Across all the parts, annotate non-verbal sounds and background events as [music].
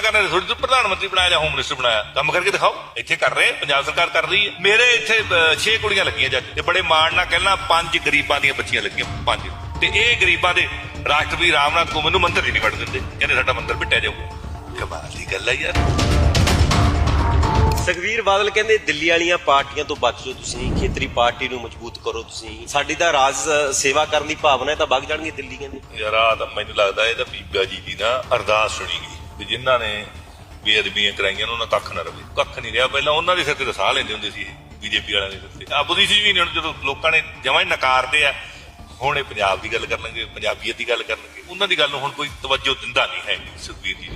ਕਰਨੇ ਥੋੜੀ ਤੋਂ ਪ੍ਰਧਾਨ ਮੰਤਰੀ ਬਣਾਇਆ ਜਾਂ ਹੋਮ ਮਿਨਿਸਟਰ ਬਣਾਇਆ? ਕੰਮ ਕਰਕੇ ਦਿਖਾਓ। ਇੱਥੇ ਕਰ ਰਹੇ ਪੰਜਾਬ ਸਰਕਾਰ ਕਰ ਰਹੀ ਹੈ। ਮੇਰੇ ਇੱਥੇ 6 ਕੁੜੀਆਂ ਲੱਗੀਆਂ ਜੱਜ ਤੇ ਬੜੇ ਮਾਣ ਨਾਲ ਕਹਿਣਾ ਪੰਜ ਗਰੀਬਾਂ ਦੀਆਂ ਬੱਚੀਆਂ ਲੱਗੀਆਂ ਪੰਜ। ਤੇ ਇਹ ਗਰੀਬਾਂ ਦੇ ਰਾਸ਼ਟਰਪਤੀ ਰਾਮਨਾਥ ਕੋਵਿੰਦ ਨੂੰ ਮੰਤਰੀ ਨਹੀਂ ਵੜ ਦਿੰਦੇ। ਕਹਿੰਦੇ ਸਾਡਾ ਮੰਤਰ ਪਿੱਟਿਆ ਜਾਊਗਾ ਕਮਾਲ ਦੀ ਗੱਲ ਹੈ ਯਾਰ। ਸੁਖਵੀਰ ਬਾਦਲ ਕਹਿੰਦੇ ਦਿੱਲੀ ਵਾਲੀਆਂ ਪਾਰਟੀਆਂ ਤੋਂ ਬਚ ਜਾਓ ਤੁਸੀਂ। ਖੇਤਰੀ ਪਾਰਟੀ ਨੂੰ ਮਜ਼ਬੂਤ ਕਰੋ ਤੁਸੀਂ। ਸਾਡੀ ਤਾਂ ਰਾਜ ਸੇਵਾ ਕਰਨ ਦੀ ਭਾਵਨਾ ਹੈ ਤਾਂ ਵਗ ਜਾਣਗੇ ਦਿੱਲੀ ਕਹਿੰਦੇ। ਯਾਰ ਆ ਤਾਂ ਮੈਨੂੰ ਲੱਗਦਾ ਇਹ ਤਾਂ ਬੀਬਾ ਜੀ ਦੀ ਨਾ ਅਰਦਾਸ ਸੁਣੀ ਗਈ। ਤੇ ਜਿਨ੍ਹਾਂ ਨੇ ਬੇਅਦਬੀਆਂ ਕਰਾਈਆਂ ਉਹਨਾਂ ਕੱਖ ਨਾ ਰਵੇ। ਕੱਖ ਨਹੀਂ ਰਿਹਾ। ਪਹਿਲਾਂ ਉਹਨਾਂ ਦੇ ਸਿਰ ਤੇ ਸਾਹ ਲੈਂਦੇ ਹੁੰਦੇ ਸੀ ਬੀਜੇਪੀ ਵਾਲਿਆਂ ਦੇ ਸਿਰ ਤੇ। ਆਪੋਜੀਸ਼ਨ ਵੀ ਨਹੀਂ ਹੁਣ ਜਦੋਂ ਲੋਕਾਂ ਨੇ ਜਮਾਂ ਹੀ ਨਕਾਰਦੇ ਆ ਹੁਣ ਇਹ ਪੰਜਾਬ ਦੀ ਗੱਲ ਕਰਨਗੇ ਪੰਜਾਬੀਅਤ ਦੀ ਗੱਲ ਕਰਨਗੇ। ਉਹਨਾਂ ਦੀ ਗੱਲ ਨੂੰ ਹੁਣ ਕੋਈ ਤਵੱਜੋ ਦਿੰਦਾ ਨਹੀਂ ਹੈ ਸੁਖਬੀਰ ਜੀ।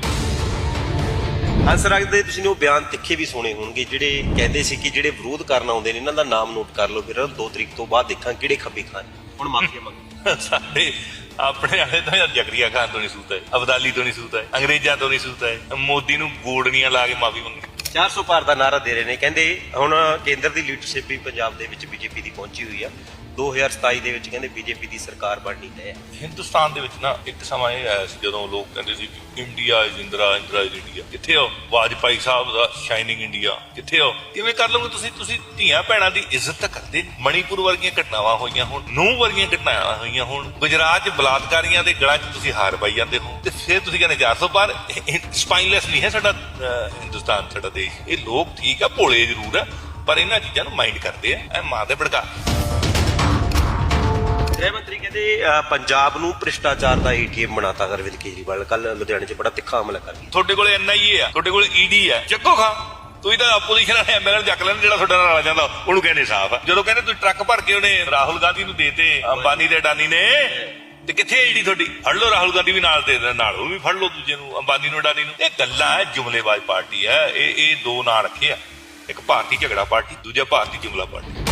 ਹੰਸ ਰੱਖਦੇ ਤੁਸੀਂ ਉਹ ਬਿਆਨ ਤਿੱਖੇ ਵੀ ਸੁਣੇ ਹੋਣਗੇ ਜਿਹੜੇ ਕਹਿੰਦੇ ਸੀ ਕਿ ਜਿਹੜੇ ਵਿਰੋਧ ਕਰਨ ਆਉਂਦੇ ਨੇ ਇਹਨਾਂ ਦਾ ਨਾਮ ਨੋਟ ਕਰ ਲਓ। ਫਿਰ 2 ਤਰੀਕ ਤੋਂ ਬਾਅਦ ਦੇਖਾਂ ਕਿਹੜੇ ਖੱਬੇ ਖਾਨ। ਹੁਣ ਮਾਫੀਆ ਮੰਗੋ [laughs] ਸਾਡੇ ਆਪਣੇ ਵਾਲੇ ਤਾਂ ਯਾਰ ਜਗਰੀਆ ਖਾਨ ਤੋਂ ਨਹੀਂ ਸੂਤਾ ਹੈ, ਅਬਦਾਲੀ ਤੋਂ ਨਹੀਂ ਸੂਤਾ ਹੈ, ਅੰਗਰੇਜ਼ਾਂ ਤੋਂ ਨਹੀਂ ਸੂਤਾ ਹੈ, ਮੋਦੀ ਨੂੰ ਗੋੜਨੀਆਂ ਲਾ ਕੇ ਮਾਫੀ ਮੰਗੀ। 400 ਪਾਰ ਦਾ ਨਾਰਾ ਦੇ ਰਹੇ ਨੇ, ਕਹਿੰਦੇ ਹੁਣ ਕੇਂਦਰ ਦੀ ਲੀਡਰਸ਼ਿਪ ਵੀ ਪੰਜਾਬ ਦੇ ਵਿੱਚ ਬੀਜੇਪੀ ਦੀ ਪਹੁੰਚੀ ਹੋਈ ਆ। 2027 ਦੇ ਵਿੱਚ ਕਹਿੰਦੇ ਬੀਜੇਪੀ ਦੀ ਸਰਕਾਰ ਬਣਨੀ ਤੈਅ ਹੈ। ਹਿੰਦੁਸਤਾਨ ਦੇ ਵਿੱਚ ਨਾ ਇੱਕ ਸਮਾਂ ਇਹ ਆਇਆ ਸੀ ਜਦੋਂ ਲੋਕ ਕਹਿੰਦੇ ਸੀ ਕਿ India is Indira Indira is India. ਕਿੱਥੇ ਹੋ ਵਾਜਪਾਈ ਸਾਹਿਬ ਦਾ ਸ਼ਾਈਨਿੰਗ ਇੰਡੀਆ। ਕਿੱਥੇ ਹੋ ਕਿਵੇਂ ਕਰ ਲਓਗੇ ਤੁਸੀਂ? ਤੁਸੀਂ ਧੀਆਂ ਭੈਣਾਂ ਦੀ ਇੱਜ਼ਤ ਤਾਂ ਕਰਦੇ। ਮਣੀਪੁਰ ਵਰਗੀਆਂ ਘਟਨਾਵਾਂ ਹੋਈਆਂ ਹੁਣ, ਨੂਹ ਵਰਗੀਆਂ ਘਟਨਾਵਾਂ ਹੋਈਆਂ ਹੁਣ, ਗੁਜਰਾਤ 'ਚ ਬਲਾਤਕਾਰੀਆਂ ਦੇ ਗਲਾਂ 'ਚ ਤੁਸੀਂ ਹਾਰ ਪਾਈ ਜਾਂਦੇ ਹੋ। ਤੇ ਫਿਰ ਤੁਸੀਂ ਕਹਿੰਦੇ 400 ਪਾਰ ਸਪਾਈਨਲੈਸ ਨਹੀਂ ਹੈ ਸਾਡਾ ਹਿੰਦੁਸਤਾਨ, ਸਾਡਾ ਦੇਸ਼। ਇਹ ਲੋਕ ਠੀਕ ਆ, ਭੋਲੇ ਜ਼ਰੂਰ ਆ, ਪਰ ਇਹਨਾਂ ਚੀਜ਼ਾਂ ਨੂੰ ਮਾਈਂਡ ਕਰਦੇ ਆ। ਐ ਮਾਂ ਦੇ ਭੜਕਾ। ਗ੍ਰਹਿ ਮੰਤਰੀ ਕਹਿੰਦੇ ਪੰਜਾਬ ਨੂੰ ਭ੍ਰਿਸ਼ਟਾਚਾਰ ਦਾ ਏਟੀਐਮ ਬਣਾਤਾ ਅਰਵਿੰਦ ਕੇਜਰੀਵਾਲ। ਕੱਲ ਲੁਧਿਆਣੇ 'ਚ ਬੜਾ ਤਿੱਖਾ ਹਮਲਾ ਕਰ ਗਿਆ ਤੁਹਾਡੇ ਕੋਲ ਐਨਆਈਏ ਆ ਤੁਹਾਡੇ ਕੋਲ ਈਡੀ ਆ। ਚੱਕੋ ਖਾ। ਤੁਸੀਂ ਤਾਂ ਆਪੋਜੀਸ਼ਨ ਵਾਲੇ ਐਮਐਲਏ ਚੱਕ ਲੈਣ ਜਿਹੜਾ ਤੁਹਾਡੇ ਨਾਲ ਰਲ ਜਾਂਦਾ ਉਹਨੂੰ ਕਹਿੰਦੇ ਸਾਫ਼ ਆ। ਜਦੋਂ ਕਹਿੰਦੇ ਤੁਸੀਂ ਟਰੱਕ ਭਰ ਕੇ ਉਹਨੇ ਰਾਹੁਲ ਗਾਂਧੀ ਨੂੰ ਦੇਤੇ ਅੰਬਾਨੀ ਤੇ ਅਡਾਨੀ ਨੇ ਤੇ ਕਿੱਥੇ ਈਡੀ ਤੁਹਾਡੀ? ਫੜ ਲਓ ਰਾਹੁਲ ਗਾਂਧੀ ਵੀ ਨਾਲ ਦੇ ਦੇਣ, ਨਾਲ ਉਹ ਵੀ ਫੜ ਲਓ ਦੂਜੇ ਨੂੰ ਅੰਬਾਨੀ ਨੂੰ ਅਡਾਨੀ ਨੂੰ। ਇਹ ਗੱਲਾਂ ਹੈ ਜੁਮਲੇਬਾਜ਼ ਪਾਰਟੀ ਹੈ ਇਹ ਇਹ ਦੋ ਨਾਂ ਰੱਖੇ ਆ। ਇੱਕ ਭਾਰਤੀ ਝਗੜਾ ਪਾਰਟੀ ਦੂਜਾ ਭਾਰਤੀ ਜੁਮਲਾ ਪਾਰਟੀ।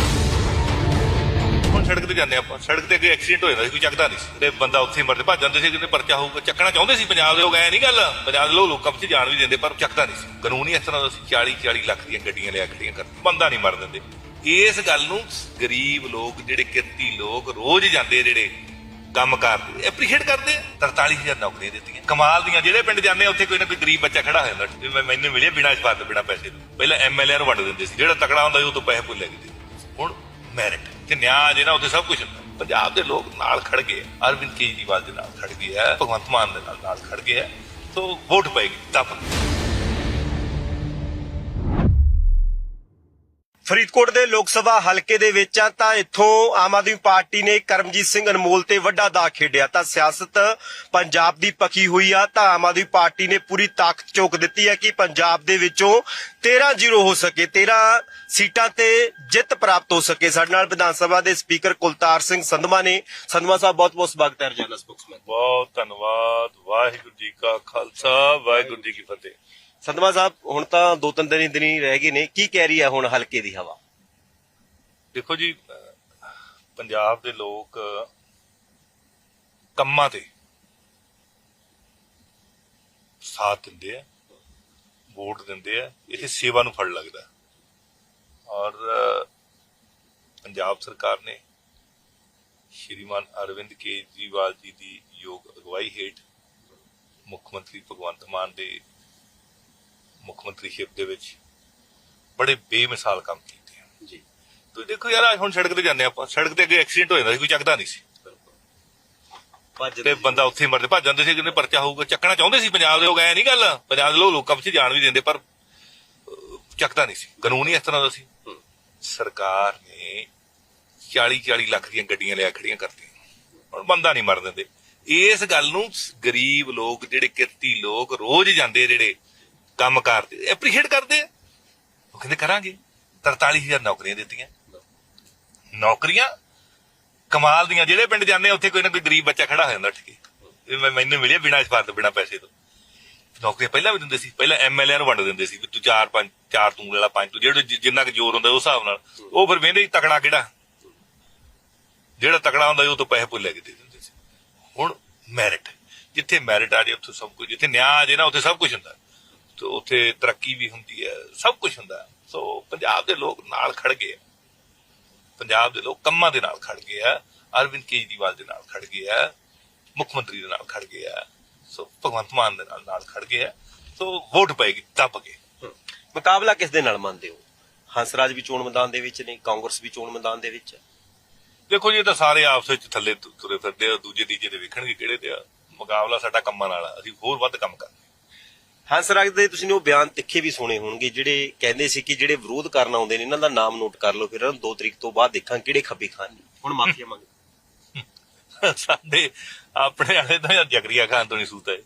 ਹੁਣ ਸੜਕ ਤੇ ਜਾਂਦੇ ਆਪਾਂ। ਸੜਕ ਤੇ ਕੋਈ ਐਕਸੀਡੈਂਟ ਹੋ ਜਾਂਦਾ ਸੀ, ਕੋਈ ਚੱਕਦਾ ਨਹੀਂ ਸੀ। ਤੇ ਬੰਦਾ ਉੱਥੇ ਹੀ ਮਰਦੇ। ਭੱਜ ਜਾਂਦੇ ਸੀ, ਕਿਤੇ ਪਰਚਾ ਹੋਊਗਾ, ਚੱਕਣਾ ਚਾਹੁੰਦੇ ਸੀ ਪੰਜਾਬ ਦੇ ਲੋਕ, ਐ ਨਹੀਂ ਗੱਲ। ਪੰਜਾਬ ਦੇ ਲੋਕ ਲੋਕਾਂ ਵਿੱਚ ਜਾਣ ਵੀ ਦਿੰਦੇ, ਪਰ ਚੱਕਦਾ ਨਹੀਂ ਸੀ। ਕਾਨੂੰਨ ਹੀ ਇਸ ਤਰ੍ਹਾਂ ਦਾ ਸੀ 40 40 ਲੱਖ ਦੀਆਂ ਗੱਡੀਆਂ ਲਿਆ ਖੜੀਆਂ ਕਰ ਬੰਦਾ ਨਹੀਂ ਮਰ ਦਿੰਦੇ। ਇਸ ਗੱਲ ਨੂੰ ਗਰੀਬ ਲੋਕ, ਜਿਹੜੇ ਕਿਰਤੀ ਲੋਕ, ਰੋਜ਼ ਜਾਂਦੇ ਜਿਹੜੇ ਕੰਮ ਕਰਦੇ ਐਪਰੀਸ਼ੀਏਟ ਕਰਦੇ ਆ। 43000 ਨੌਕਰੀਆਂ ਦਿੱਤੀਆਂ। ਕਮਾਲ ਦੀਆਂ, ਜਿਹੜੇ ਪਿੰਡ ਜਾਂਦੇ ਆ, ਉੱਥੇ ਕੋਈ ਨਾ ਕੋਈ ਗਰੀਬ ਬੱਚਾ ਖੜਾ ਹੋ ਜਾਂਦਾ। ਮੈਂ- ਮੈਨੂੰ ਮਿਲਿਆ ਬਿਨਾਂ ਇਸਫਾਤ ਤੋਂ ਬਿਨਾਂ ਪੈਸੇ ਤੋਂ। ਪਹਿਲਾਂ ਐਮਐਲਏ ਨੂੰ ਵੰਡ ਦਿੰਦੇ ਸੀ। ਜਿਹੜਾ ਤਕੜਾ ਹੁੰਦਾ ਸੀ, ਉਹ ਤੋਂ ਪੈਸੇ ਭੁੱਲੇ ਗਏ ਹੁਣ ਮੈਰਿਟ ਤੇ ਨਿਆਂ ਜਿਹੜਾ ਉੱਥੇ ਸਭ ਕੁਝ ਹੁੰਦਾ ਪੰਜਾਬ ਦੇ ਲੋਕ ਨਾਲ ਖੜ ਗਏ ਅਰਵਿੰਦ ਕੇਜਰੀਵਾਲ ਦੇ ਨਾਲ ਖੜ ਗਏ ਆ, ਭਗਵੰਤ ਮਾਨ ਦੇ ਨਾਲ ਨਾਲ ਖੜ ਗਏ ਆ। ਸੋ ਵੋਟ ਪਏਗੀ, ਤਪ ਫਰੀਦਕੋਟ ਦੇ ਲੋਕ ਸਭਾ ਹਲਕੇ ਦੇ ਵਿੱਚ ਆ, ਤਾਂ ਇੱਥੋਂ ਆਮ ਆਦਮੀ ਪਾਰਟੀ ਨੇ ਕਰਮਜੀਤ ਸਿੰਘ ਅਨਮੋਲ ਤੇ ਵੱਡਾ ਦਾ ਖੇਡਿਆ। ਤਾਂ ਸਿਆਸਤ ਪੰਜਾਬ ਦੀ ਪੱਕੀ ਹੋਈ ਆ, ਤਾਂ ਆਮ ਆਦਮੀ ਪਾਰਟੀ ਨੇ ਪੂਰੀ ਤਾਕਤ ਝੋਕ ਦਿੱਤੀ ਹੈ ਕਿ ਪੰਜਾਬ ਦੇ ਵਿੱਚੋਂ 13-0 ਹੋ ਸਕੇ 13 ਸੀਟਾਂ ਤੇ ਜਿੱਤ ਪ੍ਰਾਪਤ ਹੋ ਸਕੇ। ਸਾਡੇ ਨਾਲ ਵਿਧਾਨ ਸਭਾ ਦੇ ਸਪੀਕਰ ਕੁਲਤਾਰ ਸਿੰਘ ਸੰਧਮਾ ਨੇ। ਸੰਧਮਾ ਸਾਹਿਬ, ਬਹੁਤ ਬਹੁਤ ਸਵਾਗਤ ਹੈ ਰਜਾਨਾ ਸਪੋਕਸਮੈਨ। ਬਹੁਤ ਧੰਨਵਾਦ। ਵਾਹਿਗੁਰੂ ਜੀ ਕਾ ਖਾਲਸਾ, ਵਾਹਿਗੁਰੂ ਜੀ ਕੀ ਫਤਿਹ। ਸੰਧਮਾ ਸਾਹਿਬ, ਹੁਣ ਤਾਂ ਦੋ ਤਿੰਨ ਦਿਨ ਹੀ ਦਿਨ ਹੀ ਰਹਿ ਗਏ ਨੇ। ਕੀ ਕਹਿ ਰਹੀ ਹੈ ਹੁਣ ਹਲਕੇ ਦੀ ਹਵਾ? ਦੇਖੋ ਜੀ, ਪੰਜਾਬ ਦੇ ਲੋਕ ਕੰਮਾਂ ਤੇ ਸਾਥ ਦਿੰਦੇ ਆ, ਵੋਟ ਦਿੰਦੇ ਆ ਇਹ ਸੇਵਾ ਨੂੰ ਫੜ ਲੱਗਦਾ। ਔਰ ਪੰਜਾਬ ਸਰਕਾਰ ਨੇ ਸ਼੍ਰੀਮਾਨ ਅਰਵਿੰਦ ਕੇਜਰੀਵਾਲ ਜੀ ਦੀ ਯੋਗ ਅਗਵਾਈ ਹੇਠ ਮੁੱਖ ਮੰਤਰੀ ਭਗਵੰਤ ਮਾਨ ਦੇ ਮੁੱਖ ਮੰਤਰੀਸ਼ਿਪ ਦੇ ਵਿੱਚ ਬੜੇ ਬੇਮਿਸਾਲ ਕੰਮ ਕੀਤੇ ਆ। ਜੀ। ਤੁਸੀਂ ਦੇਖੋ ਯਾਰ ਅੱਜ ਹੁਣ ਸੜਕ ਤੇ ਜਾਂਦੇ ਆਪਾਂ। ਸੜਕ ਤੇ ਅੱਗੇ ਐਕਸੀਡੈਂਟ ਹੋ ਜਾਂਦਾ ਸੀ ਕੋਈ ਚੱਕਦਾ ਨਹੀਂ ਸੀ। ਤੇ ਬੰਦਾ ਉੱਥੇ ਮਰਦੇ ਭੱਜ ਜਾਂਦੇ ਸੀ ਕਿਤੇ ਪਰਚਾ ਹੋਊਗਾ ਚੱਕਣਾ ਚਾਹੁੰਦੇ ਸੀ ਪੰਜਾਬ ਦੇ ਲੋਕ ਐ ਨਹੀਂ ਗੱਲ। ਪੰਜਾਬ ਦੇ ਲੋਕ ਲੋਕਾਂ ਵਿੱਚ ਜਾਣ ਵੀ ਦਿੰਦੇ ਪਰ ਚੱਕਦਾ ਨਹੀਂ ਸੀ। ਕਾਨੂੰਨ ਹੀ ਇਸ ਤਰ੍ਹਾਂ ਦਾ ਸੀ। ਸਰਕਾਰ ਨੇ 40 40 ਲੱਖ ਦੀਆਂ ਗੱਡੀਆਂ ਲਿਆ ਖੜੀਆਂ ਕਰਤੀਆਂ। ਹੁਣ ਬੰਦਾ ਨਹੀਂ ਮਰ ਦਿੰਦੇ। ਇਸ ਗੱਲ ਨੂੰ ਗਰੀਬ ਲੋਕ ਜਿਹੜੇ ਕਿਰਤੀ ਲੋਕ ਰੋਜ਼ ਜਾਂਦੇ ਜਿਹੜੇ ਕੰਮ ਕਰਦੇ ਐਪਰੀਸ਼ੀਏਟ ਕਰਦੇ ਆ। ਉਹ ਕਹਿੰਦੇ ਕਰਾਂਗੇ। 43000 ਨੌਕਰੀਆਂ ਦਿੱਤੀਆਂ। ਨੌਕਰੀਆਂ ਕਮਾਲ ਦੀਆਂ। ਜਿਹੜੇ ਪਿੰਡ ਜਾਂਦੇ ਆ, ਉੱਥੇ ਕੋਈ ਨਾ ਕੋਈ ਗਰੀਬ ਬੱਚਾ ਖੜਾ ਹੋ ਜਾਂਦਾ ਉੱਠ ਕੇ। ਵੀ ਮੈਨੂੰ ਮਿਲਿਆ ਬਿਨਾਂ ਇਸਫਾਤ ਤੋਂ ਬਿਨਾਂ ਪੈਸੇ ਤੋਂ। ਨੌਕਰੀਆਂ ਪਹਿਲਾਂ ਵੀ ਦਿੰਦੇ ਸੀ। ਪਹਿਲਾਂ ਐਮਐਲਏ ਨੂੰ ਵੰਡ ਦਿੰਦੇ ਸੀ। ਵੀ ਤੂੰ ਚਾਰ ਪੰਜ ਚਾਰ ਤੂੰ ਵਾਲਾ ਪੰਜ ਤੂੰ। ਜਿਹੜੇ ਜਿੰਨਾ ਕੁ ਜ਼ੋਰ ਹੁੰਦਾ ਉਸ ਹਿਸਾਬ ਨਾਲ। ਉਹ ਫਿਰ ਵੇਂਦੇ ਤਕੜਾ ਕਿਹੜਾ? ਜਿਹੜਾ ਤਕੜਾ ਹੁੰਦਾ ਉਹ ਤੋਂ ਪੈਸੇ ਭੁੱਲੇ ਕੇ ਦੇ ਦਿੰਦੇ ਸੀ। ਹੁਣ ਮੈਰਿਟ ਜਿੱਥੇ ਮੈਰਿਟ ਆ ਜੇ, ਉੱਥੇ ਸਭ ਕੁਝ। ਜਿੱਥੇ ਨਿਆਂ ਆ ਜੇ ਨਾ, ਉੱਥੇ ਸਭ ਕੁਝ ਹੁੰਦਾ। ਉੱਥੇ ਤਰੱਕੀ ਵੀ ਹੁੰਦੀ ਹੈ ਸਭ ਕੁਝ ਹੁੰਦਾ। ਸੋ ਪੰਜਾਬ ਦੇ ਲੋਕ ਨਾਲ ਖੜ ਗਏ। ਪੰਜਾਬ ਦੇ ਲੋਕ ਕੰਮਾਂ ਦੇ ਨਾਲ ਖੜ ਗਏ ਆ ਅਰਵਿੰਦ ਕੇਜਰੀਵਾਲ ਦੇ ਨਾਲ ਖੜ ਗਏ ਆ ਮੁੱਖ ਮੰਤਰੀ ਦੇ ਨਾਲ ਖੜ ਗਏ ਆ। ਸੋ ਭਗਵੰਤ ਮਾਨ ਦੇ ਨਾਲ ਨਾਲ ਖੜ ਗਏ ਆ। ਸੋ ਵੋਟ ਪਏਗੀ ਦੱਬ ਕੇ ਮੁਕਾਬਲਾ ਕਿਸ ਦੇ ਨਾਲ ਮੰਨਦੇ ਹੋ? ਹੰਸਰਾਜ ਵੀ ਚੋਣ ਮੈਦਾਨ ਦੇ ਵਿੱਚ ਨੇ ਕਾਂਗਰਸ ਵੀ ਚੋਣ ਮੈਦਾਨ ਦੇ ਵਿੱਚ। ਦੇਖੋ ਜੀ ਇਹ ਤਾਂ ਸਾਰੇ ਆਪਸ ਵਿੱਚ ਥੱਲੇ ਤੁਰੇ ਫਿਰਦੇ ਆ ਦੂਜੇ ਤੀਜੇ ਦੇ ਵੇਖਣਗੇ ਕਿਹੜੇ ਤੇ ਆ। ਮੁਕਾਬਲਾ ਸਾਡਾ ਕੰਮਾਂ ਨਾਲ ਆ ਅਸੀਂ ਹੋਰ ਵੱਧ ਕੰਮ ਕਰਨਾ ਹੰਸਰਾਜ ਦੇ ਤੁਸੀਂ ਨੇ ਉਹ ਬਿਆਨ ਤਿੱਖੇ ਵੀ ਸੁਣੇ ਹੋਣਗੇ, ਜਿਹੜੇ ਕਹਿੰਦੇ ਸੀ ਕਿ ਜਿਹੜੇ ਵਿਰੋਧ ਕਰਨ ਆਉਂਦੇ ਨੇ, ਇਹਨਾਂ ਦਾ ਨਾਮ ਨੋਟ ਕਰ ਲਓ, ਫਿਰ ਇਹਨਾਂ ਨੂੰ 2 ਤਰੀਕ ਤੋਂ ਬਾਅਦ ਦੇਖਾਂ ਕਿਹੜੇ ਖੱਬੀ ਖਾਨ ਨੇ। ਹੁਣ ਮਾਫੀਆ ਮੰਗ [laughs] ਸਾਡੇ ਆਪਣੇ ਵਾਲੇ ਤਾਂ ਜਗਰੀਆ ਖਾਨ ਤੋਂ ਨਹੀਂ ਸੂਤਾ ਹੈ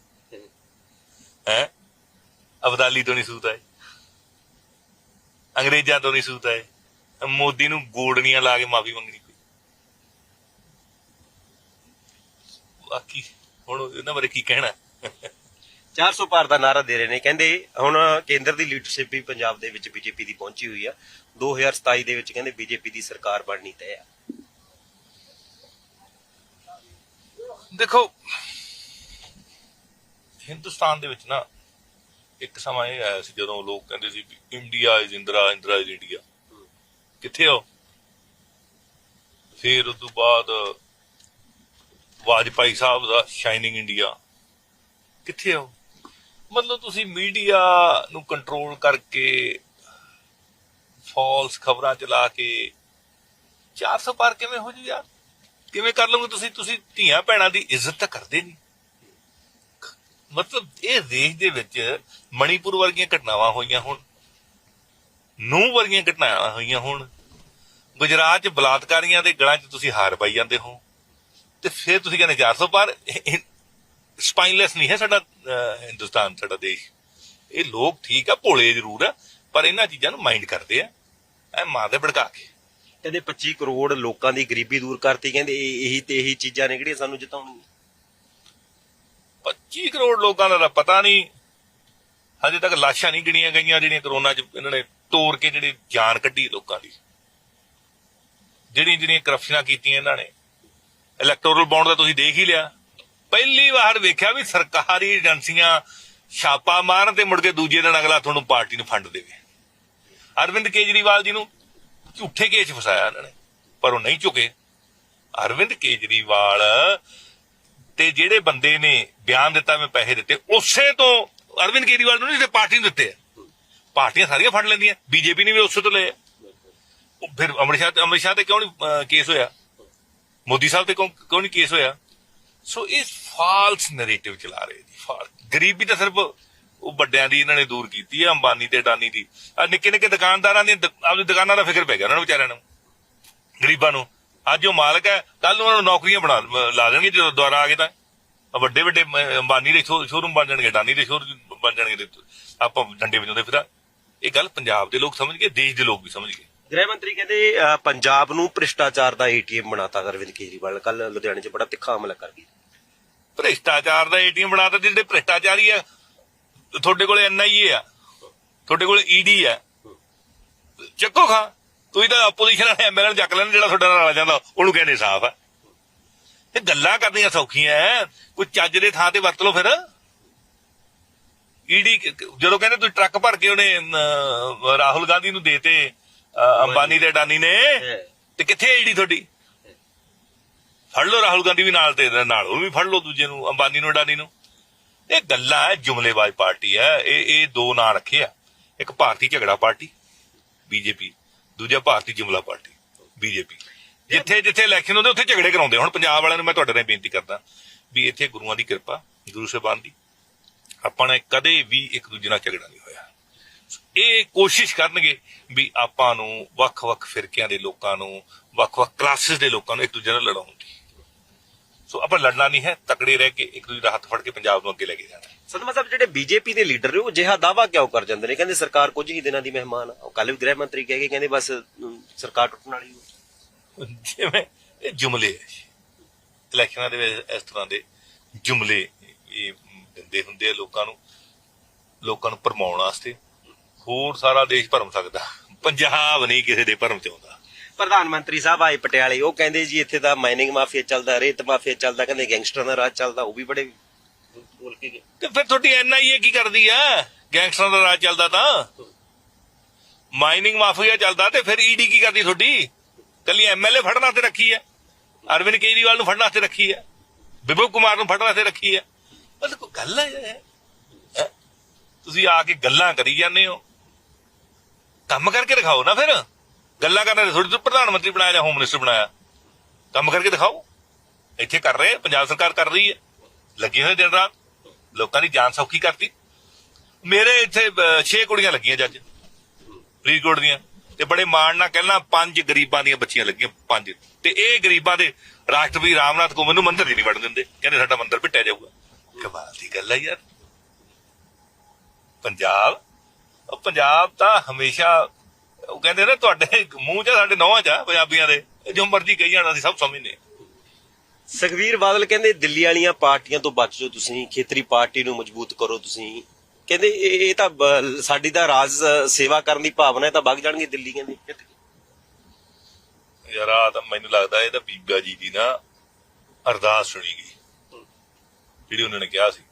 ਹੈ? ਅਬਦਾਲੀ ਤੋਂ ਨਹੀਂ ਸੂਤਾ ਹੈ ਅੰਗਰੇਜ਼ਾਂ ਤੋਂ ਨਹੀਂ ਸੂਤਾ ਹੈ ਮੋਦੀ ਨੂੰ ਗੋੜਨੀਆਂ ਲਾ ਕੇ ਮਾਫੀ ਮੰਗਣੀ ਕੋਈ ਬਾਕੀ ਹੁਣ ਇਹਨਾਂ ਬਾਰੇ ਕੀ ਕਹਿਣਾ? 400 ਪਾਰ ਦਾ ਨਾਰਾ ਦੇ ਰਹੇ ਨੇ। ਕਹਿੰਦੇ ਹੁਣ ਕੇਂਦਰ ਦੀ ਲੀਡਰਸ਼ਿਪ ਵੀ ਪੰਜਾਬ ਦੇ ਵਿੱਚ ਬੀਜੇਪੀ ਦੀ ਪਹੁੰਚੀ ਹੋਈ ਆ। 2027 ਦੇ ਵਿੱਚ ਕਹਿੰਦੇ ਬੀਜੇਪੀ ਦੀ ਸਰਕਾਰ ਬਣਨੀ ਤੈਅ ਆ। ਦੇਖੋ, ਹਿੰਦੁਸਤਾਨ ਦੇ ਵਿੱਚ ਨਾ ਇੱਕ ਸਮਾਂ ਇਹ ਆਇਆ ਸੀ ਜਦੋਂ ਲੋਕ ਕਹਿੰਦੇ ਸੀ India is Indira Indira is India ਕਿੱਥੇ ਹੋ ਫਿਰ ਉਸ ਤੋਂ ਬਾਅਦ ਵਾਜਪਾਈ ਸਾਹਿਬ ਦਾ ਸ਼ਾਈਨਿੰਗ ਇੰਡੀਆ ਕਿੱਥੇ ਹੋ ਮਤਲਬ ਤੁਸੀਂ ਮੀਡੀਆ ਨੂੰ ਕੰਟਰੋਲ ਕਰਕੇ ਫਾਲਸ ਖਬਰਾਂ ਚਲਾ ਕੇ 400 ਪਾਰ ਕਿਵੇਂ ਹੋ ਜੂ ਯਾਰ? ਕਿਵੇਂ ਕਰ ਲਓਗੇ ਤੁਸੀਂ? ਤੁਸੀਂ ਧੀਆਂ ਭੈਣਾਂ ਦੀ ਇੱਜ਼ਤ ਤਾਂ ਕਰਦੇ ਨਹੀਂ ਮਤਲਬ ਇਹ ਦੇਸ਼ ਦੇ ਵਿੱਚ ਮਣੀਪੁਰ ਵਰਗੀਆਂ ਘਟਨਾਵਾਂ ਹੋਈਆਂ ਹੁਣ ਨੂੰ ਵਰਗੀਆਂ ਘਟਨਾਵਾਂ ਹੋਈਆਂ ਹੁਣ, ਗੁਜਰਾਤ 'ਚ ਬਲਾਤਕਾਰੀਆਂ ਦੇ ਗਲਾਂ 'ਚ ਤੁਸੀਂ ਹਾਰ ਪਾਈ ਜਾਂਦੇ ਹੋ ਤੇ ਫਿਰ ਤੁਸੀਂ ਕਹਿੰਦੇ 400 ਪਾਰ ਸਪਾਈਨਲੈਸ ਨਹੀਂ ਹੈ ਸਾਡਾ ਹਿੰਦੁਸਤਾਨ ਸਾਡਾ ਦੇਸ਼। ਇਹ ਲੋਕ ਠੀਕ ਆ ਭੋਲੇ ਜ਼ਰੂਰ ਆ ਪਰ ਇਹਨਾਂ ਚੀਜ਼ਾਂ ਨੂੰ ਮਾਈਂਡ ਕਰਦੇ ਆ। ਐ ਮਾਂ ਦੇ ਭੜਕਾ ਕੇ। ਕਹਿੰਦੇ 25 ਕਰੋੜ ਲੋਕਾਂ ਦੀ ਗਰੀਬੀ ਦੂਰ ਕਰਤੀ ਕਹਿੰਦੇ ਇਹ- ਇਹੀ ਤੇ ਇਹੀ ਚੀਜ਼ਾਂ ਨੇ ਜਿਹੜੀਆਂ ਸਾਨੂੰ ਜਿਤਾਉਣੀਆਂ। 25 ਕਰੋੜ ਲੋਕਾਂ ਦਾ ਪਤਾ ਨਹੀਂ। ਹਜੇ ਤੱਕ ਲਾਸ਼ਾਂ ਨਹੀਂ ਗਿਣੀਆਂ ਗਈਆਂ ਜਿਹੜੀਆਂ ਕਰੋਨਾ 'ਚ ਇਹਨਾਂ ਨੇ ਤੋੜ ਕੇ ਜਿਹੜੀ ਜਾਨ ਕੱਢੀ ਲੋਕਾਂ ਦੀ। ਜਿਹੜੀਆਂ ਜਿਹੜੀਆਂ ਕਰਪਸ਼ਨਾਂ ਕੀਤੀਆਂ ਇਹਨਾਂ ਨੇ। ਇਲੈਕਟੋਰਲ ਬੌਂਡ ਦਾ ਤੁਸੀਂ ਦੇਖ ਹੀ ਲਿਆ। ਪਹਿਲੀ ਵਾਰ ਵੇਖਿਆ ਵੀ ਸਰਕਾਰੀ ਏਜੰਸੀਆਂ ਛਾਪਾ ਮਾਰਨ ਤੇ ਮੁੜ ਕੇ ਦੂਜੇ ਦਿਨ ਅਗਲਾ ਤੁਹਾਨੂੰ ਪਾਰਟੀ ਨੂੰ ਫੰਡ ਦੇਵੇ। ਅਰਵਿੰਦ ਕੇਜਰੀਵਾਲ ਜੀ ਨੂੰ ਝੂਠੇ ਕੇਸ ਫਸਾਇਆ ਇਹਨਾਂ ਨੇ, ਪਰ ਉਹ ਨਹੀਂ ਝੁਕੇ। ਅਰਵਿੰਦ ਕੇਜਰੀਵਾਲ ਤੇ ਜਿਹੜੇ ਬੰਦੇ ਨੇ ਬਿਆਨ ਦਿੱਤਾ, ਮੈਂ ਪੈਸੇ ਦਿੱਤੇ, ਉਸੇ ਤੋਂ ਅਰਵਿੰਦ ਕੇਜਰੀਵਾਲ ਨੂੰ ਨਹੀਂ ਦਿੱਤੇ, ਪਾਰਟੀ ਨੂੰ ਦਿੱਤੇ ਪਾਰਟੀਆਂ ਸਾਰੀਆਂ ਫੰਡ ਲੈਂਦੀਆਂ, ਬੀਜੇਪੀ ਨੇ ਵੀ ਉਸੇ ਤੋਂ ਲਏ ਫਿਰ ਅਮਰ ਸ਼ਾਹ ਤੇ ਅਮਰ ਸ਼ਾਹ ਤੇ ਕਿਉਂ ਨਹੀਂ ਕੇਸ ਹੋਇਆ? ਮੋਦੀ ਸਾਹਿਬ ਤੇ ਕਿਉਂ ਕਿਉਂ ਨਹੀਂ ਕੇਸ ਹੋਇਆ? ਸੋ ਇਹ ਫਾਲਸ ਨੈਰੇਟਿਵ ਚਲਾ ਰਹੇ ਜੀ ਫਾਲ ਗਰੀਬੀ ਤਾਂ ਸਿਰਫ ਉਹ ਵੱਡਿਆਂ ਦੀ ਇਹਨਾਂ ਨੇ ਦੂਰ ਕੀਤੀ ਹੈ, ਅੰਬਾਨੀ ਤੇ ਅਡਾਨੀ ਦੀ। ਆ ਨਿੱਕੇ ਨਿੱਕੇ ਦੁਕਾਨਦਾਰਾਂ ਦੀ ਆਪਣੀ ਦੁਕਾਨਾਂ ਦਾ ਫਿਕਰ ਪੈ ਗਿਆ ਉਹਨਾਂ ਨੂੰ, ਵਿਚਾਰਿਆਂ ਨੂੰ, ਗਰੀਬਾਂ ਨੂੰ। ਅੱਜ ਉਹ ਮਾਲਕ ਹੈ ਕੱਲ ਨੂੰ ਉਹਨਾਂ ਨੂੰ ਨੌਕਰੀਆਂ ਬਣਾ, ਲਾ ਦੇਣਗੇ ਜਦੋਂ ਦੁਆਰਾ ਆ ਗਏ ਤਾਂ। ਵੱਡੇ ਵੱਡੇ ਅੰਬਾਨੀ ਦੇ ਸ਼ੋਰੂਮ ਬਣ ਜਾਣਗੇ, ਅਡਾਨੀ ਦੇ ਸ਼ੋਰੂਮ ਬਣ ਜਾਣਗੇ ਆਪਾਂ ਡੰਡੇ ਵਜਾਉਂਦੇ ਫਿਰ। ਇਹ ਗੱਲ ਪੰਜਾਬ ਦੇ ਲੋਕ ਸਮਝ ਗਏ, ਦੇਸ਼ ਦੇ ਲੋਕ ਵੀ ਸਮਝ ਗਏ। ਗ੍ਰਹਿ ਮੰਤਰੀ ਕਹਿੰਦੇ ਪੰਜਾਬ ਨੂੰ ਭ੍ਰਿਸ਼ਟਾਚਾਰ ਦਾ ਏਟੀਐਮ ਬਣਾਤਾ, ਅਰਵਿੰਦ ਕੇਜਰੀਵਾਲ। ਕੱਲ ਲੁਧਿਆਣੇ 'ਚ ਬੜਾ ਤਿੱਖਾ ਹਮਲਾ ਕਰ ਗਿਆ। ਭ੍ਰਿਸ਼ਟਾਚਾਰ ਦਾ ਏਟੀਐਮ ਬਣਾਤਾ ਜਿਹੜੇ ਭ੍ਰਿਸ਼ਟਾਚਾਰੀ ਆ ਤੁਹਾਡੇ ਕੋਲੇ ਐਨਆਈਏ ਆ ਤੁਹਾਡੇ ਕੋਲੇ ਈਡੀ ਆ। ਚੱਕੋ ਖਾਂ ਤੁਸੀਂ ਤਾਂ ਆਪੋਜੀਸ਼ਨ ਵਾਲੇ ਐਮਐਲਏ ਚੱਕ ਲੈਣ ਜਿਹੜਾ ਤੁਹਾਡਾ ਨਾਲ ਆ ਜਾਂਦਾ ਉਹਨੂੰ ਕਹਿੰਦੇ ਸਾਫ਼ ਆ। ਇਹ ਗੱਲਾਂ ਕਰਨੀਆਂ ਸੌਖੀਆਂ। ਕੋਈ ਚੱਜ ਦੇ ਥਾਂ ਤੇ ਵਰਤ ਲਓ ਫਿਰ। ਈਡੀ ਜਦੋਂ ਕਹਿੰਦੇ ਤੁਸੀਂ ਟਰੱਕ ਭਰ ਕੇ ਉਹਨੇ ਰਾਹੁਲ ਗਾਂਧੀ ਨੂੰ ਦੇਤੇ ਅੰਬਾਨੀ ਤੇ ਅਡਾਨੀ ਨੇ ਤੇ ਕਿੱਥੇ ਈਡੀ ਤੁਹਾਡੀ? ਫੜ ਲਓ ਰਾਹੁਲ ਗਾਂਧੀ ਵੀ ਨਾਲ ਤੇ ਨਾਲ ਉਹ ਵੀ ਫੜ ਲਓ ਦੂਜੇ ਨੂੰ, ਅੰਬਾਨੀ ਨੂੰ, ਅਡਾਨੀ ਨੂੰ। ਇਹ ਗੱਲਾਂ ਜੁਮਲੇਬਾਜ਼ ਪਾਰਟੀ ਹੈ, ਇਹ ਇਹ ਦੋ ਨਾਂ ਰੱਖੇ ਆ। ਇੱਕ ਭਾਰਤੀ ਝਗੜਾ ਪਾਰਟੀ, ਬੀਜੇਪੀ, ਦੂਜਾ ਭਾਰਤੀ ਜੁਮਲਾ ਪਾਰਟੀ, ਬੀਜੇਪੀ। ਜਿੱਥੇ ਜਿੱਥੇ ਇਲੈਕਸ਼ਨ ਹੁੰਦੇ, ਉੱਥੇ ਝਗੜੇ ਕਰਾਉਂਦੇ ਹੁਣ ਪੰਜਾਬ ਵਾਲਿਆਂ ਨੂੰ ਮੈਂ ਤੁਹਾਡੇ ਨਾਲ ਬੇਨਤੀ ਕਰਦਾ ਵੀ ਇੱਥੇ ਗੁਰੂਆਂ ਦੀ ਕਿਰਪਾ, ਗੁਰੂ ਸਾਹਿਬਾਨ ਦੀ। ਆਪਾਂ ਨੇ ਕਦੇ ਵੀ ਇੱਕ ਦੂਜੇ ਨਾਲ ਝਗੜਾ ਨਹੀਂ ਹੋਇਆ। ਇਹ ਕੋਸ਼ਿਸ਼ ਕਰਨਗੇ ਵੀ ਆਪਾਂ ਨੂੰ ਵੱਖ-ਵੱਖ ਫਿਰਕਿਆਂ ਦੇ ਲੋਕਾਂ ਨੂੰ, ਵੱਖ-ਵੱਖ ਕਲਾਸਿਸ ਦੇ ਲੋਕਾਂ ਨੂੰ ਇੱਕ ਦੂਜੇ ਨਾਲ ਲੜਾਉਣ ਦੀ। ਸੋ ਆਪਾਂ ਲੜਨਾ ਨਹੀਂ ਹੈ ਤਕੜੇ ਰਹਿ ਕੇ ਇੱਕ ਦੂਜੇ ਦਾ ਹੱਥ ਫੜ ਕੇ ਪੰਜਾਬ ਨੂੰ ਅੱਗੇ ਲੈ ਕੇ ਜਾਣਾ ਸਦਮਾ ਸਾਹਿਬ ਜਿਹੜੇ ਬੀਜੇਪੀ ਦੇ ਲੀਡਰ ਨੇ ਉਹ ਜਿਹਾ ਦਾਵਾ ਕਿਉਂ ਕਰ ਜਾਂਦੇ ਨੇ? ਕਹਿੰਦੇ ਸਰਕਾਰ ਕੁਝ ਹੀ ਦਿਨਾਂ ਦੀ ਮਹਿਮਾਨ ਆ। ਕੱਲ ਵੀ ਗ੍ਰਹਿ ਮੰਤਰੀ ਕਹਿ ਕੇ ਕਹਿੰਦੇ ਬਸ ਸਰਕਾਰ ਟੁੱਟਣ ਵਾਲੀ ਹੋ। ਜਿਵੇਂ ਇਹ ਜੁਮਲੇ ਇਲੈਕਸ਼ਨਾਂ ਦੇ ਵਿੱਚ ਇਸ ਤਰ੍ਹਾਂ ਦੇ ਜੁਮਲੇ ਇਹ ਦਿੰਦੇ ਹੁੰਦੇ ਆ ਲੋਕਾਂ ਨੂੰ ਲੋਕਾਂ ਨੂੰ ਭਰਮਾਉਣ ਵਾਸਤੇ। ਹੋਰ ਸਾਰਾ ਦੇਸ਼ ਭਰਮ ਸਕਦਾ। ਪੰਜਾਬ ਨਹੀਂ ਕਿਸੇ ਦੇ ਭਰਮ ਚ ਆਉਂਦਾ। ਪ੍ਰਧਾਨ ਮੰਤਰੀ ਸਾਹਿਬ ਆਏ ਪਟਿਆਲੇ, ਉਹ ਕਹਿੰਦੇ ਜੀ ਇੱਥੇ ਤਾਂ ਮਾਈਨਿੰਗ ਮਾਫੀਆ ਚੱਲਦਾ, ਰੇਤ ਮਾਫੀਆ ਚੱਲਦਾ, ਕਹਿੰਦੇ ਗੈਂਗਸਟਰਾਂ ਦਾ ਰਾਜ ਚੱਲਦਾ, ਉਹ ਵੀ ਬੜੇ ਬੋਲ ਕੇ ਗਏ। ਤੇ ਫਿਰ ਤੁਹਾਡੀ ਐਨਆਈਏ ਕੀ ਕਰਦੀ ਆ? ਗੈਂਗਸਟਰਾਂ ਦਾ ਰਾਜ ਚੱਲਦਾ ਤਾਂ? ਮਾਈਨਿੰਗ ਮਾਫੀਆ ਚੱਲਦਾ ਤੇ ਫਿਰ ਈਡੀ ਕੀ ਕਰਦੀ ਤੁਹਾਡੀ? ਕੱਲੀ ਐਮਐਲਏ ਫੜਨ ਵਾਸਤੇ ਰੱਖੀ ਹੈ ਅਰਵਿੰਦ ਕੇਜਰੀਵਾਲ ਨੂੰ ਫੜਨ ਵਾਸਤੇ ਰੱਖੀ ਹੈ ਵਿਭਵ ਕੁਮਾਰ ਨੂੰ ਫੜਨ ਵਾਸਤੇ ਰੱਖੀ ਹੈ ਮਤਲਬ ਕੋਈ ਗੱਲ ਹੈ? ਤੁਸੀਂ ਆ ਕੇ ਗੱਲਾਂ ਕਰੀ ਜਾਂਦੇ ਹੋ। ਕੰਮ ਕਰਕੇ ਦਿਖਾਓ ਨਾ ਫਿਰ। ਗੱਲਾਂ ਕਰਨ ਦੇ ਥੋੜੀ ਤੁਸੀਂ ਪ੍ਰਧਾਨ ਮੰਤਰੀ ਬਣਾਇਆ ਜਾਂ ਹੋਮ ਮਿਨਿਸਟਰ ਬਣਾਇਆ। ਕੰਮ ਕਰਕੇ ਦਿਖਾਓ। ਇੱਥੇ ਕਰ ਰਹੇ ਪੰਜਾਬ ਸਰਕਾਰ ਕਰ ਰਹੀ ਹੈ। ਲੱਗੇ ਹੋਏ ਦਿਨ ਰਾਤ। ਲੋਕਾਂ ਦੀ ਜਾਨ ਸੌਖੀ ਕਰਤੀ। ਮੇਰੇ ਇੱਥੇ 6 ਕੁੜੀਆਂ ਲੱਗੀਆਂ ਜੱਜ। ਫਰੀਦਕੋਟ ਦੀਆਂ। ਤੇ ਬੜੇ ਮਾਣ ਨਾਲ ਕਹਿਣਾ ਪੰਜ ਗਰੀਬਾਂ ਦੀਆਂ ਬੱਚੀਆਂ ਲੱਗੀਆਂ, ਪੰਜ। ਤੇ ਇਹ ਗਰੀਬਾਂ ਦੇ ਰਾਸ਼ਟਰਪਤੀ ਰਾਮਨਾਥ ਕੋਵਿੰਦ ਨੂੰ ਮੰਦਰ ਹੀ ਨਹੀਂ ਵੜਨ ਦਿੰਦੇ। ਕਹਿੰਦੇ ਸਾਡਾ ਮੰਦਰ ਪਿੱਟਿਆ ਜਾਊਗਾ। ਕਮਾਲ ਦੀ ਗੱਲ ਹੈ ਯਾਰ। ਪੰਜਾਬ ਪੰਜਾਬ ਤਾਂ ਹਮੇਸ਼ਾ ਉਹ ਕਹਿੰਦੇ ਨੇ ਤੁਹਾਡੇ ਮੂੰਹ 'ਚ ਸਾਡੇ ਨੌਹਾਂ 'ਚ ਆ ਪੰਜਾਬੀਆਂ ਦੇ। ਜੋ ਮਰਜ਼ੀ ਕਹੀ ਜਾਣਾ ਅਸੀਂ ਸਭ ਸਮਝਦੇ ਹਾਂ। ਸੁਖਵੀਰ ਬਾਦਲ ਕਹਿੰਦੇ ਦਿੱਲੀ ਵਾਲੀਆਂ ਪਾਰਟੀਆਂ ਤੋਂ ਬਚ ਜਾਓ ਤੁਸੀਂ ਖੇਤਰੀ ਪਾਰਟੀ ਨੂੰ ਮਜ਼ਬੂਤ ਕਰੋ ਤੁਸੀਂ। ਕਹਿੰਦੇ ਇਹ ਤਾਂ ਸਾਡੀ ਤਾਂ ਰਾਜ ਸੇਵਾ ਕਰਨ ਦੀ ਭਾਵਨਾ ਹੈ ਤਾਂ ਵਗ ਜਾਣਗੇ ਦਿੱਲੀ ਕਹਿੰਦੇ। ਯਾਰ ਆ ਤਾਂ ਮੈਨੂੰ ਲੱਗਦਾ ਇਹ ਤਾਂ ਬੀਬਾ ਜੀ ਦੀ ਨਾ ਅਰਦਾਸ ਸੁਣੀ ਗਈ। ਜਿਹੜੀ ਉਹਨਾਂ ਨੇ ਕਿਹਾ ਸੀ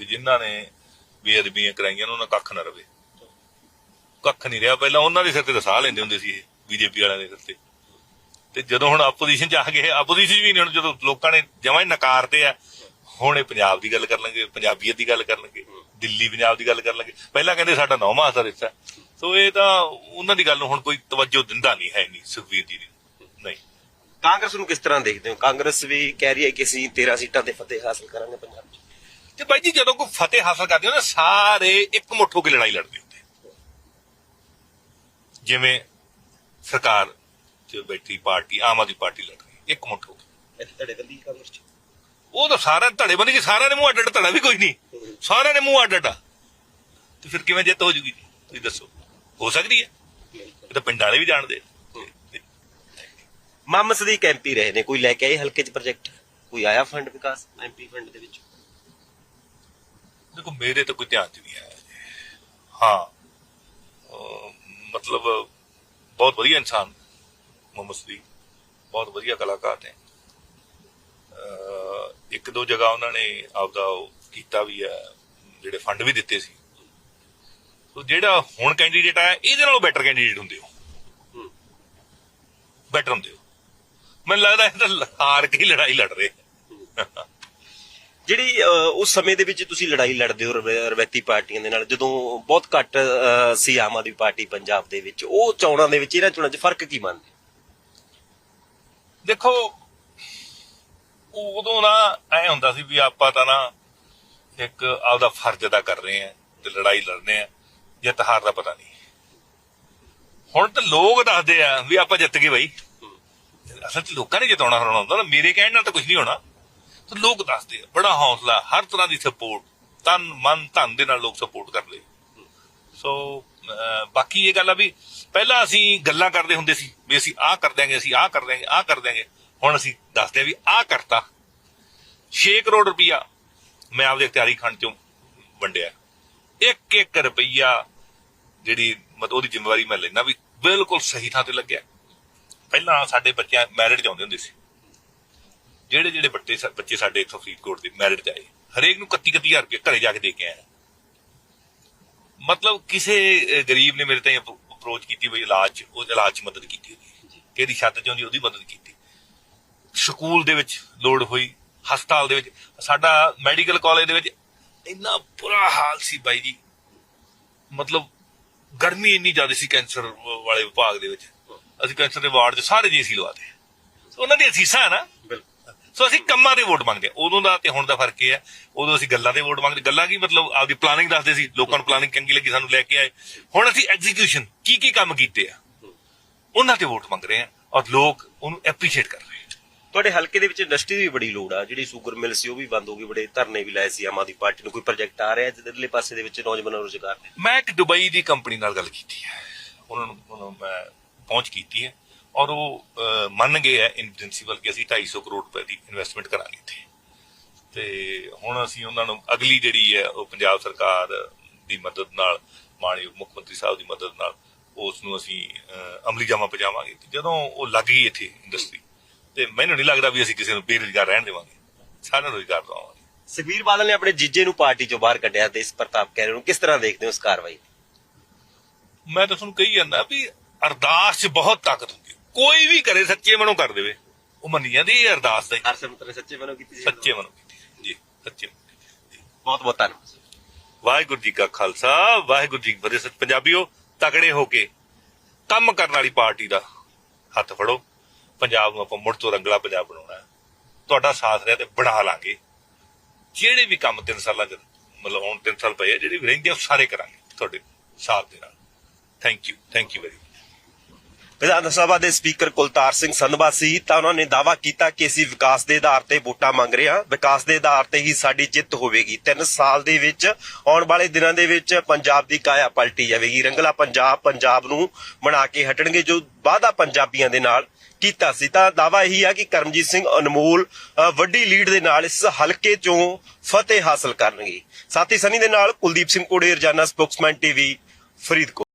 ਵੀ ਜਿਨ੍ਹਾਂ ਨੇ ਬੇਅਦਬੀਆਂ ਕਰਾਈਆਂ ਉਹਨਾਂ ਕੱਖ ਨਾ ਰਵੇ। ਕੱਖ ਨਹੀਂ ਰਿਹਾ। ਪਹਿਲਾਂ ਉਹਨਾਂ ਦੇ ਸਿਰ ਤੇ ਸਾਹ ਲੈਂਦੇ ਹੁੰਦੇ ਸੀ ਇਹ ਬੀਜੇਪੀ ਵਾਲਿਆਂ ਦੇ ਸਿਰ ਤੇ। ਤੇ ਜਦੋਂ ਹੁਣ ਆਪੋਜੀਸ਼ਨ ਚ ਆ ਗਏ ਆਪੋਜੀਸ਼ਨ ਵੀ ਨਹੀਂ ਹੁਣ ਜਦੋਂ ਲੋਕਾਂ ਨੇ ਜਮਾਂ ਹੀ ਨਕਾਰਤੇ ਆ ਹੁਣ ਇਹ ਪੰਜਾਬ ਦੀ ਗੱਲ ਕਰਨਗੇ ਪੰਜਾਬੀਅਤ ਦੀ ਗੱਲ ਕਰਨਗੇ ਦਿੱਲੀ ਪੰਜਾਬ ਦੀ ਗੱਲ ਕਰਨਗੇ। ਪਹਿਲਾਂ ਕਹਿੰਦੇ ਸਾਡਾ ਨੌਵਾਂ ਅਸਰ ਹਿੱਸਾ ਸੋ ਇਹ ਤਾਂ ਉਹਨਾਂ ਦੀ ਗੱਲ ਨੂੰ ਹੁਣ ਕੋਈ ਤਵੱਜੋ ਦਿੰਦਾ ਨਹੀਂ ਹੈ ਨਹੀਂ ਸੁਖਵੀਰ ਜੀ ਨਹੀਂ। ਕਾਂਗਰਸ ਨੂੰ ਕਿਸ ਤਰ੍ਹਾਂ ਦੇਖਦੇ ਹੋ? ਕਾਂਗਰਸ ਵੀ ਕਹਿ ਰਹੀ ਹੈ ਕਿ ਅਸੀਂ 13 ਸੀਟਾਂ ਤੇ ਫਤਿਹ ਹਾਸਲ ਕਰਾਂਗੇ ਪੰਜਾਬ 'ਚ। ਤੇ ਬਾਈ ਜੀ ਜਦੋਂ ਕੋਈ ਫਤਿਹ ਹਾਸਲ ਕਰਦੇ ਹੋ ਨਾ ਸਾਰੇ ਇੱਕ ਮੁੱਠ ਹੋ ਕੇ ਲੜਾਈ ਲੜਦੇ ਜਿਵੇਂ ਸਰਕਾਰ ਚ ਬੈਠੀ ਪਾਰਟੀ ਆਮ ਆਦਮੀ ਪਾਰਟੀ ਲੜ ਰਹੀ ਇੱਕ ਮੁੱਠ ਹੋ ਕੇ ਇੱਥੇ ਤੁਹਾਡੇ ਵੱਲੀ ਕਾਂਗਰਸ 'ਚ। ਉਹ ਤਾਂ ਸਾਰਾ ਧੜੇ ਬਣੀ ਕਿ ਸਾਰਿਆਂ ਦੇ ਮੂੰਹ ਅੱਡ ਧੜਾ ਵੀ ਕੋਈ ਨਹੀਂ। ਸਾਰਿਆਂ ਦੇ ਮੂੰਹ ਅੱਡ ਅੱਡ ਤੇ ਫਿਰ ਕਿਵੇਂ ਜਿੱਤ ਹੋ ਜੂਗੀ? ਜੀ ਤੁਸੀਂ ਦੱਸੋ। ਹੋ ਸਕਦੀ ਹੈ? ਇਹ ਤਾਂ ਪਿੰਡ ਵਾਲੇ ਵੀ ਜਾਣਦੇ ਮਾਮਸ ਦੀ ਐਮਪੀ ਰਹੇ ਨੇ ਕੋਈ ਲੈ ਕੇ ਆਏ ਹਲਕੇ 'ਚ ਪ੍ਰੋਜੈਕਟ ਕੋਈ ਆਇਆ ਫੰਡ ਵਿਕਾਸ ਐਮਪੀ ਫੰਡ ਦੇ ਵਿੱਚ? ਦੇਖੋ ਮੇਰੇ ਤਾਂ ਕੋਈ ਧਿਆਨ ਚ ਨਹੀਂ ਆਇਆ। ਹਾਂ। ਮਤਲਬ ਬਹੁਤ ਵਧੀਆ ਇਨਸਾਨ ਮੁਹੰਮਦ ਸਦੀਕ। ਬਹੁਤ ਵਧੀਆ ਕਲਾਕਾਰ ਨੇ। ਇੱਕ ਦੋ ਜਗ੍ਹਾ ਉਹਨਾਂ ਨੇ ਆਪਦਾ ਕੀਤਾ ਵੀ ਹੈ ਜਿਹੜੇ ਫੰਡ ਵੀ ਦਿੱਤੇ ਸੀ। ਸੋ ਜਿਹੜਾ ਹੁਣ ਕੈਂਡੀਡੇਟ ਆਇਆ ਇਹਦੇ ਨਾਲੋਂ ਬੈਟਰ ਕੈਂਡੀਡੇਟ ਹੁੰਦੇ ਹੋ। ਬੈਟਰ ਹੁੰਦੇ ਹੋ ਮੈਨੂੰ ਲੱਗਦਾ ਇਹ ਤਾਂ ਹਾਰ ਕੇ ਲੜਾਈ ਲੜ ਰਹੇ। ਜਿਹੜੀ ਉਸ ਸਮੇਂ ਦੇ ਵਿੱਚ ਤੁਸੀਂ ਲੜਾਈ ਲੜਦੇ ਹੋ ਰਵ- ਰਵਾਇਤੀ ਪਾਰਟੀਆਂ ਦੇ ਨਾਲ, ਜਦੋਂ ਬਹੁਤ ਘੱਟ ਸੀ ਆਮ ਆਦਮੀ ਪਾਰਟੀ ਪੰਜਾਬ ਦੇ ਵਿੱਚ, ਉਹ ਚੋਣਾਂ ਦੇ ਵਿੱਚ, ਇਹਨਾਂ ਚੋਣਾਂ 'ਚ ਫ਼ਰਕ ਕੀ ਮੰਨਦੇ ਦੇਖੋ, ਉਦੋਂ ਨਾ ਐ ਹੁੰਦਾ ਸੀ ਵੀ ਆਪਾਂ ਤਾਂ ਨਾ ਇੱਕ ਆਪਦਾ ਫਰਜ਼ ਅਦਾ ਕਰ ਰਹੇ ਆ ਤੇ ਲੜਾਈ ਲੜਨੇ ਆ ਜਿੱਤ ਹਾਰ ਦਾ ਪਤਾ ਨਹੀਂ। ਹੁਣ ਤਾਂ ਲੋਕ ਦੱਸਦੇ ਆ ਵੀ ਆਪਾਂ ਜਿੱਤ ਗਏ ਬਾਈ। ਅਸਲ 'ਚ ਲੋਕਾਂ ਨੇ ਜਿਤਾਉਣਾ, ਹਰਾਉਣਾ ਹੁੰਦਾ ਨਾ, ਮੇਰੇ ਕਹਿਣ ਨਾਲ ਤਾਂ ਕੁਝ ਨਹੀਂ ਹੋਣਾ। ਤੇ ਲੋਕ ਦੱਸਦੇ ਆ, ਬੜਾ ਹੌਸਲਾ, ਹਰ ਤਰ੍ਹਾਂ ਦੀ ਸਪੋਰਟ ਤਨ, ਮਨ, ਧਨ ਦੇ ਨਾਲ ਲੋਕ ਸਪੋਰਟ ਕਰਦੇ ਸੋ ਬਾਕੀ ਇਹ ਗੱਲ ਆ ਵੀ ਪਹਿਲਾਂ ਅਸੀਂ ਗੱਲਾਂ ਕਰਦੇ ਹੁੰਦੇ ਸੀ, ਵੀ ਅਸੀਂ ਆਹ ਕਰ ਦਿਆਂਗੇ, ਅਸੀਂ ਆਹ ਕਰ ਦਿਆਂਗੇ, ਆਹ ਕਰ ਦਿਆਂਗੇ। ਹੁਣ ਅਸੀਂ ਦੱਸਦੇ ਆ ਵੀ ਆਹ ਕਰਤਾ। 6 ਕਰੋੜ ਰੁਪਇਆ ਮੈਂ ਆਪਦੇ ਇਖਤਿਆਰੀ ਖੰਡ ਚੋਂ ਵੰਡਿਆ। ਇੱਕ ਇੱਕ ਰੁਪਈਆ ਜਿਹੜੀ ਮਤਲਬ ਉਹਦੀ ਜ਼ਿੰਮੇਵਾਰੀ ਮੈਂ ਲੈਣਾ ਵੀ ਬਿਲਕੁਲ ਸਹੀ ਥਾਂ ਤੇ ਲੱਗਿਆ। ਪਹਿਲਾਂ ਸਾਡੇ ਬੱਚਿਆਂ ਮੈਰਿਟ ਜਾਂਦੇ ਹੁੰਦੇ ਸੀ। ਜਿਹੜੇ ਜਿਹੜੇ ਬੱਚੇ ਬੱਚੇ ਸਾਡੇ ਇੱਥੋਂ ਫਰੀਦਕੋਟ ਦੇ ਮੈਰਿਟ ਚ ਆਏ, ਹਰੇਕ ਨੂੰ 31 31000 ਰੁਪਏ ਘਰੇ ਜਾ ਕੇ ਦੇ ਕੇ ਆਇਆ ਮਤਲਬ ਕਿਸੇ ਗਰੀਬ ਨੇ ਮੇਰੇ ਤਾਈਂ ਅਪਰੋਚ ਕੀਤੀ ਬਈ ਇਲਾਜ ਉਹ ਇਲਾਜ 'ਚ ਮਦਦ ਕੀਤੀ ਕਿਹਦੀ ਛੱਤ ਚਾਹੁੰਦੀ ਉਹਦੀ ਮਦਦ ਕੀਤੀ। ਸਕੂਲ ਦੇ ਵਿੱਚ ਲੋੜ ਹੋਈ, ਹਸਪਤਾਲ ਦੇ ਵਿੱਚ, ਸਾਡਾ ਮੈਡੀਕਲ ਕਾਲਜ ਦੇ ਵਿੱਚ ਇੰਨਾ ਬੁਰਾ ਹਾਲ ਸੀ ਬਾਈ ਜੀ। ਮਤਲਬ ਗਰਮੀ ਇੰਨੀ ਜ਼ਿਆਦਾ ਸੀ ਕੈਂਸਰ ਵਾਲੇ ਵਿਭਾਗ ਦੇ ਵਿੱਚ। ਅਸੀਂ ਕੈਂਸਰ ਦੇ ਵਾਰਡ 'ਚ ਸਾਰੇ ਜੀਸੀ ਲਵਾਤੇ। ਸੋ ਉਹਨਾਂ ਦੀ ਅਸੀਸਾਂ ਨਾ ਸੋ ਅਸੀਂ ਕੰਮਾਂ ਦੇ ਵੋਟ ਮੰਗਦੇ ਹਾਂ। ਉਦੋਂ ਦਾ ਤੇ ਹੁਣ ਦਾ ਫ਼ਰਕ ਇਹ ਹੈ ਉਦੋਂ ਅਸੀਂ ਗੱਲਾਂ ਦੇ ਵੋਟ ਮੰਗਦੇ। ਗੱਲਾਂ ਕੀ ਮਤਲਬ ਆਪਦੀ ਪਲਾਨਿੰਗ ਦੱਸਦੇ ਸੀ ਲੋਕਾਂ ਨੂੰ ਪਲਾਨਿੰਗ ਚੰਗੀ ਲੱਗੀ ਸਾਨੂੰ ਲੈ ਕੇ ਆਏ। ਹੁਣ ਅਸੀਂ ਐਗਜ਼ੀਕਿਊਸ਼ਨ ਕੀ ਕੀ ਕੰਮ ਕੀਤੇ ਆ ਉਹਨਾਂ ਤੇ ਵੋਟ ਮੰਗ ਰਹੇ ਆ ਔਰ ਲੋਕ ਉਹਨੂੰ ਐਪਰੀਸ਼ੀਏਟ ਕਰ ਰਹੇ ਆ। ਤੁਹਾਡੇ ਹਲਕੇ ਦੇ ਵਿੱਚ ਇੰਡਸਟਰੀ ਦੀ ਵੀ ਬੜੀ ਲੋੜ ਆ ਜਿਹੜੀ ਸ਼ੂਗਰ ਮਿਲ ਸੀ ਉਹ ਵੀ ਬੰਦ ਹੋ ਗਈ ਬੜੇ ਧਰਨੇ ਵੀ ਲਾਏ ਸੀ ਆਮ ਆਦਮੀ ਪਾਰਟੀ ਨੂੰ ਕੋਈ ਪ੍ਰੋਜੈਕਟ ਆ ਰਿਹਾ ਜਿੱਧਰਲੇ ਪਾਸੇ ਦੇ ਵਿੱਚ ਨੌਜਵਾਨਾਂ ਨੂੰ ਰੁਜ਼ਗਾਰ ਮੈਂ ਇੱਕ ਦੁਬਈ ਦੀ ਕੰਪਨੀ ਨਾਲ ਗੱਲ ਕੀਤੀ ਹੈ। ਉਹਨਾਂ ਨੂੰ ਮੈਂ ਪਹੁੰਚ ਕੀਤੀ ਹੈ। ਔਰ ਉਹ ਮੰਨ ਗਏ ਹੈ ਇਨ ਪ੍ਰਿੰਸੀਪਲ ਕਿ ਅਸੀਂ 250 ਕਰੋੜ ਰੁਪਏ ਦੀ ਇਨਵੈਸਟਮੈਂਟ ਕਰਾਂਗੇ ਇੱਥੇ। ਤੇ ਹੁਣ ਅਸੀਂ ਉਹਨਾਂ ਨੂੰ ਅਗਲੀ ਜਿਹੜੀ ਹੈ ਉਹ ਪੰਜਾਬ ਸਰਕਾਰ ਦੀ ਮਦਦ ਨਾਲ ਮਾਨਯੋਗ ਮੁੱਖ ਮੰਤਰੀ ਸਾਹਿਬ ਦੀ ਮਦਦ ਨਾਲ ਉਸ ਨੂੰ ਅਸੀਂ ਅਮਲੀ ਜਾਮਾ ਪਜਾਵਾਂਗੇ। ਤੇ ਜਦੋਂ ਉਹ ਲੱਗ ਗਈ ਇੱਥੇ ਇੰਡਸਟਰੀ ਤੇ ਮੈਨੂੰ ਨਹੀਂ ਲੱਗਦਾ ਵੀ ਅਸੀਂ ਕਿਸੇ ਨੂੰ ਬੇਰੁਜ਼ਗਾਰ ਰਹਿਣ ਦੇਵਾਂਗੇ। ਸਾਰਿਆਂ ਨੂੰ ਰੁਜ਼ਗਾਰ ਦਵਾਵਾਂਗੇ। ਸੁਖਬੀਰ ਬਾਦਲ ਨੇ ਆਪਣੇ ਜੀਜੇ ਨੂੰ ਪਾਰਟੀ ਚੋਂ ਬਾਹਰ ਕੱਢਿਆ ਤੇ ਇਸ ਪ੍ਰਤਾਪ ਕਹਿ ਰਹੇ ਨੂੰ ਕਿਸ ਤਰ੍ਹਾਂ ਦੇਖਦੇ ਹੋ ਇਸ ਕਾਰਵਾਈ? ਮੈਂ ਤਾਂ ਤੁਹਾਨੂੰ ਕਹੀ ਜਾਂਦਾ ਵੀ ਅਰਦਾਸ 'ਚ ਬਹੁਤ ਤਾਕਤ ਹੁੰਦੀ ਹੈ। ਕੋਈ ਵੀ ਕਰੇ ਸੱਚੇ ਮਨੋਂ ਕਰ ਦੇਵੇ। ਉਹ ਮੰਨੀ ਜਾਂਦੀ ਇਹ ਅਰਦਾਸ ਦਾ ਹੀ। ਨੇ ਸੱਚੇ ਮਨੋਂ ਕੀਤੀ ਸੀ ਸੱਚੇ ਮਨੋਂ ਕੀਤੀ ਹੈ। ਜੀ ਸੱਚੇ ਮਨੋਂ ਹੈ। ਜੀ। ਬਹੁਤ ਬਹੁਤ ਧੰਨਵਾਦ ਵਾਹਿਗੁਰੂ ਜੀ ਕਾ ਖਾਲਸਾ ਵਾਹਿਗੁਰੂ ਜੀ ਕੀ ਫਤਿਹ। ਸੱਚ ਪੰਜਾਬੀਓ ਤਕੜੇ ਹੋ ਕੇ ਕੰਮ ਕਰਨ ਵਾਲੀ ਪਾਰਟੀ ਦਾ ਹੱਥ ਫੜੋ। ਪੰਜਾਬ ਨੂੰ ਆਪਾਂ ਮੁੜ ਤੋਂ ਰੰਗਲਾ ਪੰਜਾਬ ਬਣਾਉਣਾ ਹੈ। ਤੁਹਾਡਾ ਸਾਥ ਰਿਹਾ ਤੇ ਬਣਾ ਲਾਂਗੇ। ਜਿਹੜੇ ਵੀ ਕੰਮ 3 ਸਾਲਾਂ ਚ ਮਤਲਬ ਹੁਣ 3 ਸਾਲ ਪਏ ਆ ਜਿਹੜੇ ਵੀ ਰਹਿੰਦੇ ਆ ਉਹ ਸਾਰੇ ਕਰਾਂਗੇ ਤੁਹਾਡੇ ਸਾਥ ਦੇ ਨਾਲ। Thank you thank you very Vidhan Sabha ਦੇ ਸਪੀਕਰ ਕੁਲਤਾਰ ਸਿੰਘ ਸੰਧਵਾ ਸੀ ਤਾਂ ਉਹਨਾਂ ਨੇ ਦਾਅਵਾ ਕੀਤਾ ਕਿ ਅਸੀਂ ਵਿਕਾਸ ਦੇ ਆਧਾਰ ਤੇ ਵੋਟਾਂ ਮੰਗ ਰਹੇ ਹਾਂ। ਵਿਕਾਸ ਦੇ ਆਧਾਰ ਤੇ ਹੀ ਸਾਡੀ ਜਿੱਤ ਹੋਵੇਗੀ। 3 ਸਾਲ ਦੇ ਵਿੱਚ, ਆਉਣ ਵਾਲੇ ਦਿਨਾਂ ਦੇ ਵਿੱਚ ਪੰਜਾਬ ਦੀ ਕਾਇਆ ਪਲਟੀ ਜਾਵੇਗੀ। ਰੰਗਲਾ ਪੰਜਾਬ ਪੰਜਾਬ ਨੂੰ ਬਣਾ ਕੇ ਹਟਣਗੇ ਜੋ ਵਾਅਦਾ ਪੰਜਾਬੀਆਂ ਦੇ ਨਾਲ ਕੀਤਾ ਸੀ। ਤਾਂ ਦਾਅਵਾ ਇਹੀ ਆ ਕਿ ਕਰਮਜੀਤ ਸਿੰਘ ਅਨਮੋਲ ਵੱਡੀ ਲੀਡ ਦੇ ਨਾਲ ਇਸ ਹਲਕੇ ਚੋਂ ਫਤਿਹ ਹਾਸਲ ਕਰਨਗੇ। ਸਾਥੀ ਸਨੀ ਦੇ ਨਾਲ ਕੁਲਦੀਪ ਸਿੰਘ ਕੋੜੇ, ਰਜਾਨਾ ਸਪੋਕਸਮੈਨ ਟੀਵੀ, ਫਰੀਦਕੋਟ।